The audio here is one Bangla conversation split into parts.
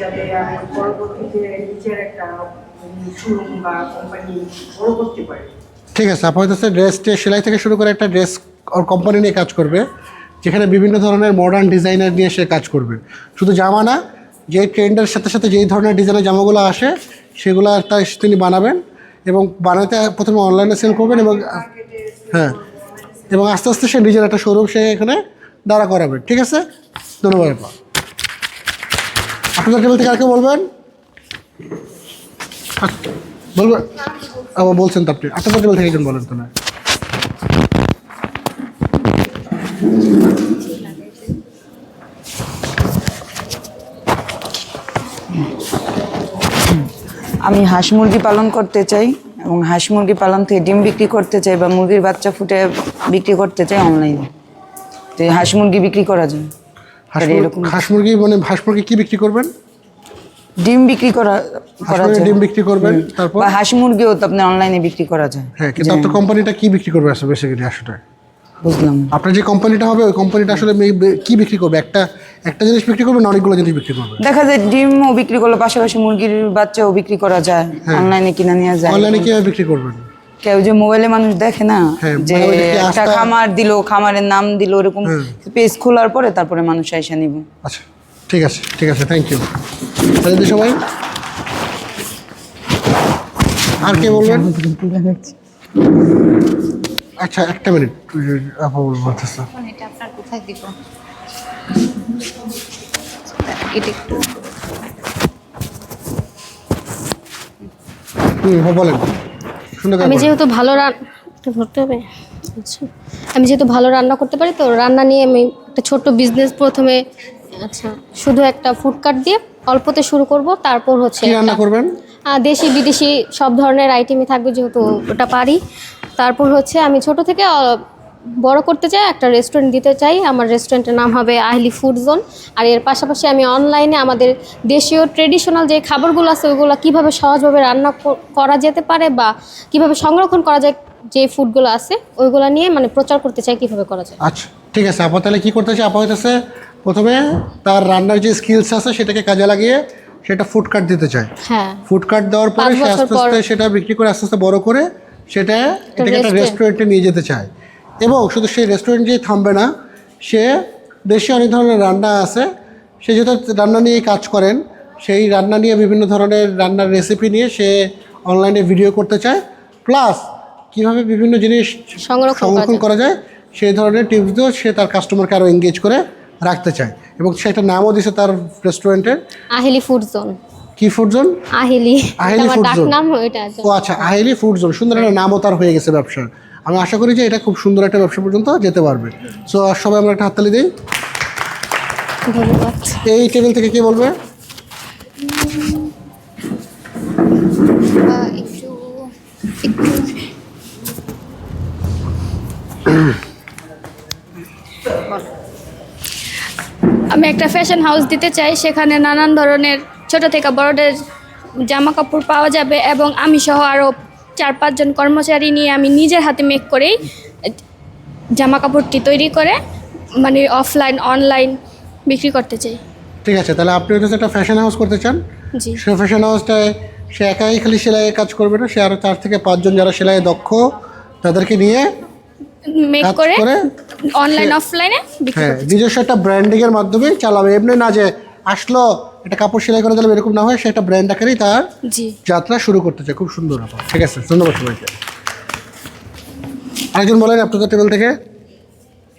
যাতে আমি পরবর্তীতে নিজের একটা শোরুম বা কোম্পানি বড় করতে পারি। ঠিক আছে, আপাতত হচ্ছে ড্রেস সেলাই থেকে শুরু করে একটা ড্রেস ওর কোম্পানি নিয়ে কাজ করবে, যেখানে বিভিন্ন ধরনের মডার্ন ডিজাইনার নিয়ে সে কাজ করবে। শুধু জামা না যে ট্রেন্ডের সাথে সাথে যেই ধরনের ডিজাইনের জামাগুলো আসে, সেগুলো একটা তিনি বানাবেন এবং বানাতে প্রথমে অনলাইনে সেল করবেন এবং হ্যাঁ এবং আস্তে আস্তে সে নিজের একটা শোরুম সে এখানে দাঁড়া করাবে। ঠিক আছে? ধন্যবাদ আপা। আপনাদের টেবিল থেকে আর কেউ বলবেন? আচ্ছা, বলবেন আবার বলছেন তো আপনি। আপনাদের টেবিল থেকে একজন বলেন তো না আমি হাঁস মুরগি পালন করতে চাই এবং হাঁস মুরগি পালন থেকে ডিম বিক্রি করতে চাই বা মুরগির বাচ্চা ফুটে বিক্রি করতে চাই অনলাইনে। তো হাঁস মুরগি বিক্রি করা যায়। হাঁস মুরগি- মানে হাঁস মুরগি কি বিক্রি করবেন? ডিম বিক্রি করা করা যায়। ডিম বিক্রি করবেন তারপর? বা হাঁস মুরগিও তো আপনি অনলাইনে বিক্রি করা যায়। হ্যাঁ কিন্তু আপনার কোম্পানিটা কি বিক্রি করবে আসলে বেসিক্যালি আসলে বুঝলাম। আপনার যে কোম্পানিটা হবে ওই কোম্পানিটা আসলে কি বিক্রি করবে? একটা একটা জিনিস বিক্রি করবে না অনেকগুলো জিনিস বিক্রি করবে? দেখা যায় ডিমও বিক্রি করলে পাশাপাশি মুরগির বাচ্চাও বিক্রি করা যায় অনলাইনে কিনে নেওয়া যায়। অনলাইনে কীভাবে বিক্রি করবেন? কেউ যে মোবাইলে মানুষ দেখে না হ্যাঁ, যে মানে একটা খামার দিল খামারের নাম দিল ওরকম পেজ খোলার পরে তারপরে মানুষ আইসা নিব। আচ্ছা ঠিক আছে ঠিক আছে থ্যাংক ইউ তাহলে সবাই। আর কে বলবেন? আচ্ছা একটা মিনিট আপা বলতেছে এখন এটা আপনার কোথায় দিব? এটা একটু হুম হ্যাঁ, বলেন। আমি যেহেতু ভালো রান এটা ধরতে হবে। আচ্ছা। আমি যেহেতু ভালো রান্না করতে পারি তো রান্না নিয়ে আমি একটা ছোট্ট বিজনেস প্রথমে আচ্ছা শুধু একটা ফুড কার্ট দিয়ে অল্পতে শুরু করব। তারপর হচ্ছে রান্না করবেন? দেশি বিদেশি সব ধরনের আইটেমই থাকবে যেহেতু ওটা পারি। তারপর হচ্ছে আমি ছোট থেকে বড় করতে চাই একটা রেস্টুরেন্ট দিতে চাই। আমার রেস্টুরেন্টের নাম হবে আহলি ফুড জোন আর এর পাশাপাশি আমি অনলাইনে আমাদের দেশীয় ট্রেডিশনাল যে খাবারগুলো আছে ওইগুলো কীভাবে সহজভাবে রান্না করা যেতে পারে বা কীভাবে সংরক্ষণ করা যায় যে ফুডগুলো আছে ওইগুলো নিয়ে মানে প্রচার করতে চাই কীভাবে করা যায়। আচ্ছা ঠিক আছে আপা তাহলে কী করতে চাই? আপা হইতেছে প্রথমে তার রান্নার যে স্কিলস আছে সেটাকে কাজে লাগিয়ে সেটা ফুড কার্ট দিতে চায়। হ্যাঁ। ফুড কার্ট দেওয়ার পরে সে আস্তে আস্তে সেটা বিক্রি করে আস্তে আস্তে বড় করে সেটা এটাকে একটা রেস্টুরেন্টে নিয়ে যেতে চায়। এবং শুধু সেই রেস্টুরেন্ট যেয়ে থামবে না সে দেশে অনেক ধরনের রান্না আছে। সে যেহেতু রান্না নিয়ে কাজ করেন সেই রান্না নিয়ে বিভিন্ন ধরনের রান্নার রেসিপি নিয়ে সে অনলাইনে ভিডিও করতে চায়। প্লাস কীভাবে বিভিন্ন জিনিস সংরক্ষণ করা যায়। সেই ধরনের টিপস দিয়েও সে তার কাস্টমারকে আরও এঙ্গেজ করে রাখতে চায়। এবং সেটা নামও দিছে তার রেস্টুরেন্টের আহেলি ফুড জোন কি ফুড জোন আহেলি। আহেলি। নাম ওইটা ও আচ্ছা আহেলি ফুড জোন সুন্দর একটা নামও তার হয়ে গেছে ব্যবসার। আমি আশা করি যে এটা খুব সুন্দর একটা ব্যবসা পর্যন্ত যেতে পারবে। সো আর সবাই আমরা একটা হাততালি দিই। এই টেবিল থেকে কে বলবে? আমি একটা ফ্যাশন হাউস দিতে চাই সেখানে নানান ধরনের ছোট থেকে বড়দের জামা কাপড় পাওয়া যাবে এবং আমি সহ আরও চার পাঁচজন কর্মচারী নিয়ে আমি নিজের হাতে মেক করেই জামা কাপড়টি তৈরি করে মানে অফলাইন অনলাইন বিক্রি করতে চাই। ঠিক আছে তাহলে আপনি হচ্ছে একটা ফ্যাশন হাউস করতে চান? জি। সে ফ্যাশন হাউসটায় সে একাই খালি সেলাইয়ের কাজ করবে না? সে আরও চার থেকে পাঁচজন যারা সেলাইয়ে দক্ষ তাদেরকে নিয়ে মেক করে অনলাইন অফলাইনে বিক্রি হ্যাঁ নিজস্ব একটা ব্র্যান্ডিংয়ের মাধ্যমে চালাবে। এমনি না যে আসলো এটা কাপড় সেলাই করে দিলাম এরকম না হয় সে একটা ব্র্যান্ড আকারেই তার যাত্রা শুরু করতে চাই খুব সুন্দর ব্যাপার। ঠিক আছে ধন্যবাদ সবাইকে। আরেকজন বলেন আপনাদের টেবিল থেকে?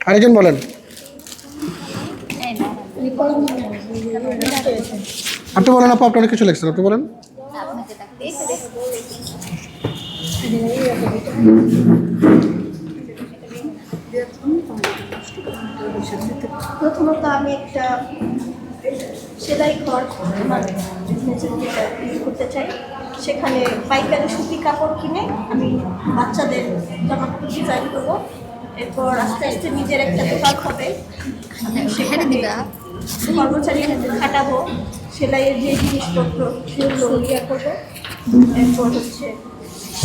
আরেকজন বলেন। আপনি বলেন আপু আপনার অনেক কিছু লিখছেন আপনি বলেন। প্রথমত আমি একটা সেলাই ঘর যেটা ইয়ে করতে চাই সেখানে পাইকারি সুতি কাপড় কিনে আমি বাচ্চাদের জামা কাপড় ডিজাইন করব। এরপর আস্তে আস্তে নিজের একটা দোকান হবে। সেখানে কর্মচারী খাটাবো সেলাইয়ের যে জিনিসপত্র সেগুলো ইয়ে করব। এরপর হচ্ছে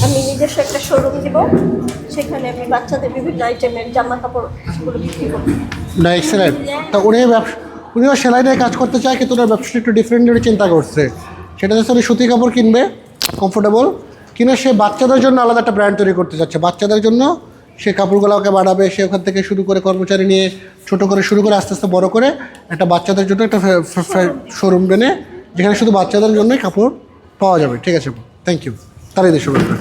আমি নিজস্ব একটা শোরুম দিব। সেখানে আমি বাচ্চাদের বিভিন্ন আইটেমের জামা কাপড় সেগুলো বিক্রি করব। তা উনি ব্যবসা উনিও সেলাই নিয়ে কাজ করতে চায়, কিন্তু ওনার ব্যবসাটা একটু ডিফারেন্টলি চিন্তা করছে। সেটা হচ্ছে উনি সুতি কাপড় কিনবে কমফোর্টেবল কিনে সে বাচ্চাদের জন্য আলাদা একটা ব্র্যান্ড তৈরি করতে চাচ্ছে। বাচ্চাদের জন্য সে কাপড়গুলোকে বাড়াবে সে ওখান থেকে শুরু করে কর্মচারী নিয়ে ছোট করে শুরু করে আস্তে আস্তে বড় করে একটা বাচ্চাদের জন্য একটা শোরুম বেনে যেখানে শুধু বাচ্চাদের জন্যই কাপড় পাওয়া যাবে। ঠিক আছে থ্যাংক ইউ তারাই করবে।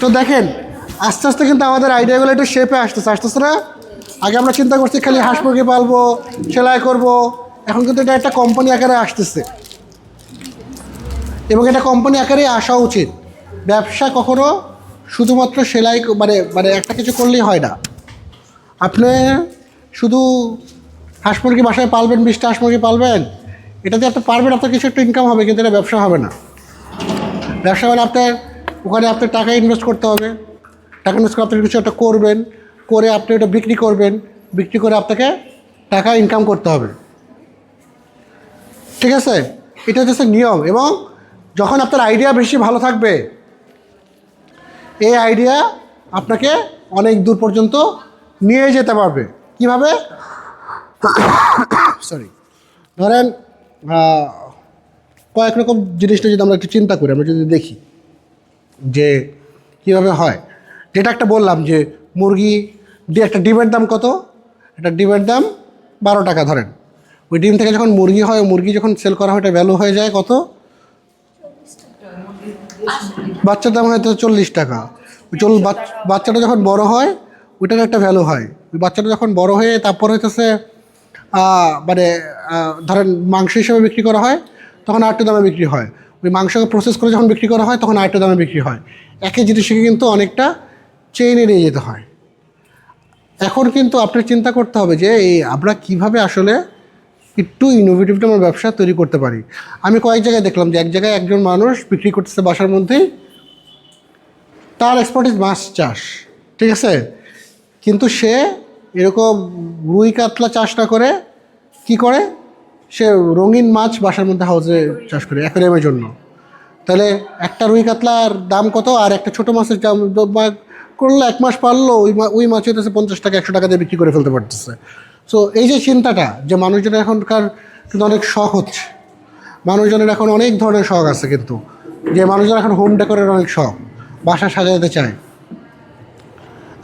তো দেখেন, আস্তে আস্তে কিন্তু আমাদের আইডিয়াগুলো একটু শেপে আসতেছে। আসতেছে না? আগে আমরা চিন্তা করছি খালি হাঁস মুরগি পালবো, সেলাই করব, এখন কিন্তু এটা একটা কোম্পানি আকারে আসতেছে। এবং এটা কোম্পানি আকারে আসা উচিত। ব্যবসা কখনো শুধুমাত্র সেলাই মানে মানে একটা কিছু করলেই হয় না। আপনি শুধু হাঁস মুরগি বাসায় পালবেন, বিশটা হাঁস মুরগি পালবেন এটাতে আপনি পারবেন, আপনার কিছু একটা ইনকাম হবে, কিন্তু এটা ব্যবসা হবে না। ব্যবসা মানে আপনার ওখানে আপনার টাকা ইনভেস্ট করতে হবে। টাকা ইনভেস্ট করে আপনি কিছু একটা করবেন। করে আপনি ওটা বিক্রি করবেন, বিক্রি করে আপনাকে টাকা ইনকাম করতে হবে। ঠিক আছে? এটা হচ্ছে নিয়ম এবং যখন আপনার আইডিয়া বেশি ভালো থাকবে, এই আইডিয়া আপনাকে অনেক দূর পর্যন্ত নিয়ে যেতে পারবে। কীভাবে? সরি ধরেন কয়েক রকম জিনিসটা যদি আমরা একটু চিন্তা করি, আমরা যদি দেখি যে কীভাবে হয়। যেটা একটা বললাম যে মুরগি দিয়ে একটা ডিমের দাম কত? একটা ডিমের দাম বারো টাকা ধরেন। ওই ডিম থেকে যখন মুরগি হয় মুরগি যখন সেল করা হয় এটা ভ্যালু হয়ে যায় কত? বাচ্চার দাম হয়তো চল্লিশ টাকা। ওই চল বাচ- বাচ্চাটা যখন বড় হয়, ওইটার একটা ভ্যালু হয়। ওই বাচ্চাটা যখন বড় হয়ে তারপর হইতেছে মানে ধরেন মাংস হিসেবে বিক্রি করা হয়, তখন আরেকটু দামে বিক্রি হয়। ওই মাংসকে প্রসেস করে যখন বিক্রি করা হয়, তখন আরেকটু দামে বিক্রি হয়। একই জিনিসকে কিন্তু অনেকটা চেইনে নিয়ে যেতে হয়। এখন কিন্তু আপনার চিন্তা করতে হবে যে, এই আমরা কীভাবে আসলে একটু ইনোভেটিভ আমার ব্যবসা তৈরি করতে পারি। আমি কয়েক জায়গায় দেখলাম যে, এক জায়গায় একজন মানুষ বিক্রি করতেছে বাসার মধ্যেই তার এক্সপার্টিস মাছ চাষ, ঠিক আছে? কিন্তু সে এরকম রুই কাতলা চাষ না করে, কি করে? সে রঙিন মাছ বাসার মধ্যে হাউসে চাষ করে অ্যাকোরিয়ামের জন্য। তাহলে একটা রুই কাতলার দাম কত? আর একটা ছোটো মাছের দাম করলে এক মাস পারল, ওই ওই মাছ হইতেছে পঞ্চাশ টাকা, একশো টাকা দিয়ে বিক্রি করে ফেলতে পারতেছে। সো এই যে চিন্তাটা যে মানুষজনের এখনকার কিন্তু অনেক শখ হচ্ছে। মানুষজনের এখন অনেক ধরনের শখ আছে কিন্তু, যে মানুষজন এখন হোম ডেকোরের অনেক শখ, বাসা সাজাতে চায়।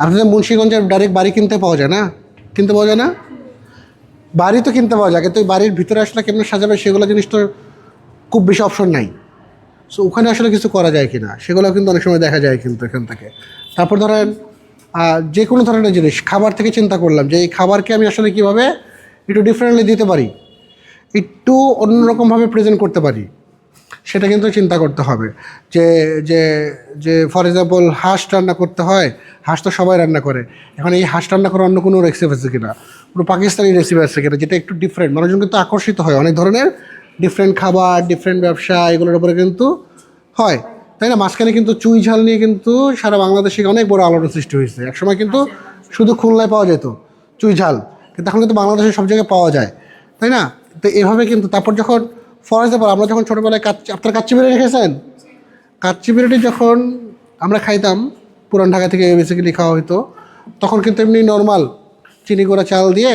আপনাদের মুন্সিগঞ্জের ডাইরেক্ট বাড়ি কিনতে পাওয়া যায় না? কিনতে পাওয়া যায় না? বাড়ি তো কিনতে পাওয়া যায়, কিন্তু বাড়ির ভিতরে আসলে কেমন সাজাবে সেগুলো জিনিস তো খুব বেশি অপশন নাই। সো ওখানে আসলে কিছু করা যায় কিনা, সেগুলো কিন্তু অনেক সময় দেখা যায় কিন্তু এখান থেকে। তারপর ধরেন যে কোনো ধরনের জিনিস, খাবার থেকে চিন্তা করলাম যে এই খাবারকে আমি আসলে কীভাবে একটু ডিফারেন্টলি দিতে পারি, একটু অন্যরকমভাবে প্রেজেন্ট করতে পারি, সেটা কিন্তু চিন্তা করতে হবে। যে যে যে ফর এক্সাম্পল হাঁস রান্না করতে হয়, হাঁস তো সবাই রান্না করে। এখন এই হাঁস রান্না করার অন্য কোনো রেসিপি আছে কিনা? কোনো পাকিস্তানি রেসিপি আছে কিনা? যেটা একটু ডিফারেন্ট মানুষজন কিন্তু আকর্ষিত হয়। অনেক ধরনের ডিফারেন্ট খাবার ডিফারেন্ট ব্যবসা, এগুলোর উপরে কিন্তু হয়। তাই না? মাঝখানে কিন্তু চুই ঝাল নিয়ে কিন্তু সারা বাংলাদেশে অনেক বড় আলোড়ন সৃষ্টি হয়েছে। একসময় কিন্তু শুধু খুলনায় পাওয়া যেত চুই ঝাল। কিন্তু এখন কিন্তু বাংলাদেশের সব জায়গায় পাওয়া যায় তাই না? তো এভাবে কিন্তু তারপর যখন ফর এক্সাম্পল আমরা যখন ছোটোবেলায় কাচ্চি আপনার কাচ্চি বিরিয়ানি খেয়েছেন কাচ্চি বিরিয়ানি যখন আমরা খাইতাম পুরান ঢাকা থেকে বেসিক্যালি খাওয়া হতো তখন কিন্তু এমনি নর্মাল চিনি গুঁড়া চাল দিয়ে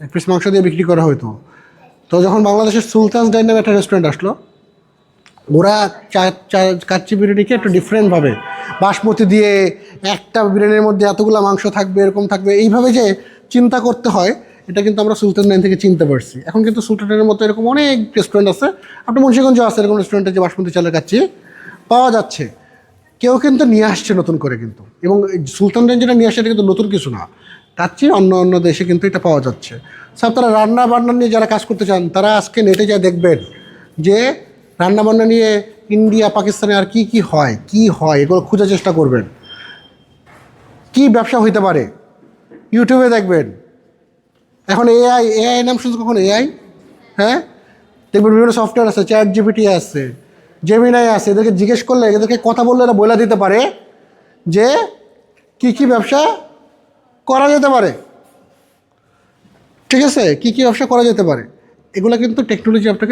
এক পিস মাংস দিয়ে বিক্রি করা হতো তো যখন বাংলাদেশের সুলতানস ডাইন নামে একটা রেস্টুরেন্ট আসলো ওরা কাচ্চি বিরিয়ানিকে একটু ডিফারেন্টভাবে বাসমতি দিয়ে একটা বিরিয়ানির মধ্যে এতগুলো মাংস থাকবে, এরকম থাকবে, এইভাবে যে চিন্তা করতে হয়, এটা কিন্তু আমরা সুলতান ডাইন থেকে চিনতে পারছি। এখন কিন্তু সুলতানের মতো এরকম অনেক রেস্টুরেন্ট আছে, আপনি মুন্সিগঞ্জে আছে এরকম রেস্টুরেন্টে যে বাসমতি, চালের কাচ্চি পাওয়া যাচ্ছে। কেউ কিন্তু নিয়ে আসছে নতুন করে কিন্তু। এবং সুলতান রেঞ্জ যেটা নিয়ে আসছে এটা কিন্তু নতুন কিছু না। কাচ্চি অন্য অন্য দেশে কিন্তু এটা পাওয়া যাচ্ছে। সব তারা রান্না বান্না নিয়ে যারা কাজ করতে চান, তারা আজকে নেটে যা দেখবেন যে রান্না বান্না নিয়ে ইন্ডিয়া, পাকিস্তানে আর কি কি হয় কি হয়, এগুলো খোঁজার চেষ্টা করবেন। কি ব্যবসা হইতে পারে? ইউটিউবে দেখবেন। এখন এআই এআই নাম শুনছো কখন? এআই হ্যাঁ? দেখবেন বিভিন্ন সফটওয়্যার আছে চ্যাট জিপিটি আছে জেমিনাই আছে, এদেরকে জিজ্ঞেস করলে, এদেরকে কথা বললে এরা বলে দিতে পারে যে কি কি ব্যবসা করা যেতে পারে। ঠিক আছে? কি কি ব্যবসা করা যেতে পারে? এগুলো কিন্তু টেকনোলজি আপনাকে